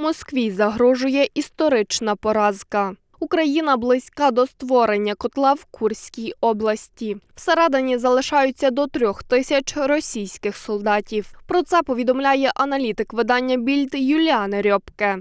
Москві загрожує історична поразка. Україна близька до створення котла в Курській області. Всередині залишаються до трьох тисяч російських солдатів. Про це повідомляє аналітик видання Більд Юліан Рьопке.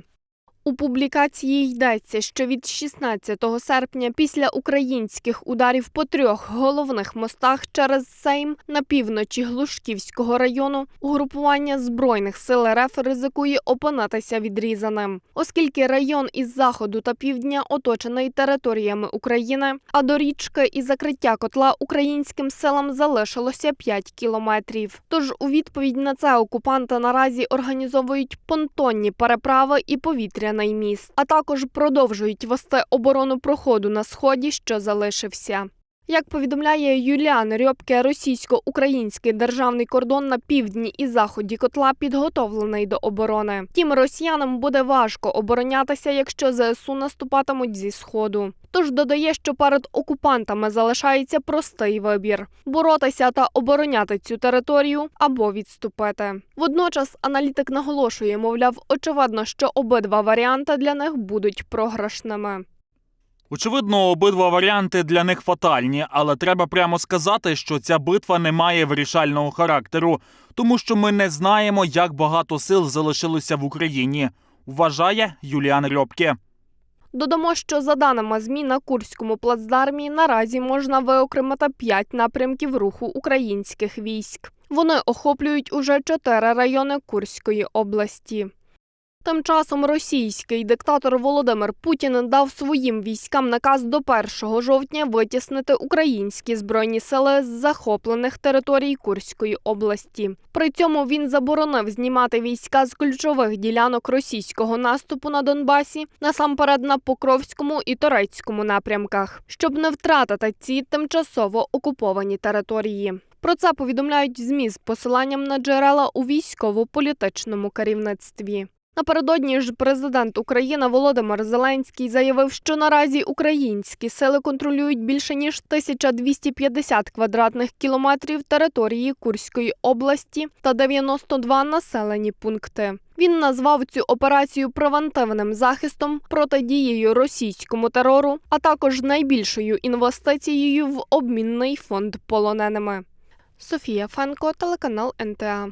У публікації йдеться, що від 16 серпня після українських ударів по трьох головних мостах через Сейм на півночі Глушківського району угрупування збройних сил РФ ризикує опинитися відрізаним, оскільки район із заходу та півдня оточений територіями України, а до річки і закриття котла українським силам залишилося 5 кілометрів. Тож у відповідь на це окупанти наразі організовують понтонні переправи і повітряний міст, а також продовжують вести оборону проходу на сході, що залишився. Як повідомляє Юліан Рьопке, російсько-український державний кордон на півдні і заході котла підготовлений до оборони. Тім росіянам буде важко оборонятися, якщо ЗСУ наступатимуть зі сходу. Тож додає, що перед окупантами залишається простий вибір: боротися та обороняти цю територію або відступити. Водночас аналітик наголошує, мовляв, очевидно, що обидва варіанти для них будуть програшними. Очевидно, обидва варіанти для них фатальні, але треба прямо сказати, що ця битва не має вирішального характеру, тому що ми не знаємо, як багато сил залишилося в Україні. Вважає Юліан Рьопке. Додамо, що за даними ЗМІ на Курському плацдармі наразі можна виокремити п'ять напрямків руху українських військ. Вони охоплюють уже чотири райони Курської області. Тим часом російський диктатор Володимир Путін дав своїм військам наказ до 1 жовтня витіснити українські збройні сили з захоплених територій Курської області. При цьому він заборонив знімати війська з ключових ділянок російського наступу на Донбасі, насамперед на Покровському і Торецькому напрямках, щоб не втратити ці тимчасово окуповані території. Про це повідомляють ЗМІ з посиланням на джерела у військово-політичному керівництві. Напередодні ж президент України Володимир Зеленський заявив, що наразі українські сили контролюють більше ніж 1250 квадратних кілометрів території Курської області та 92 населені пункти. Він назвав цю операцію превентивним захистом протидією російському терору, а також найбільшою інвестицією в обмінний фонд полоненими. Софія Фенко, телеканал НТА.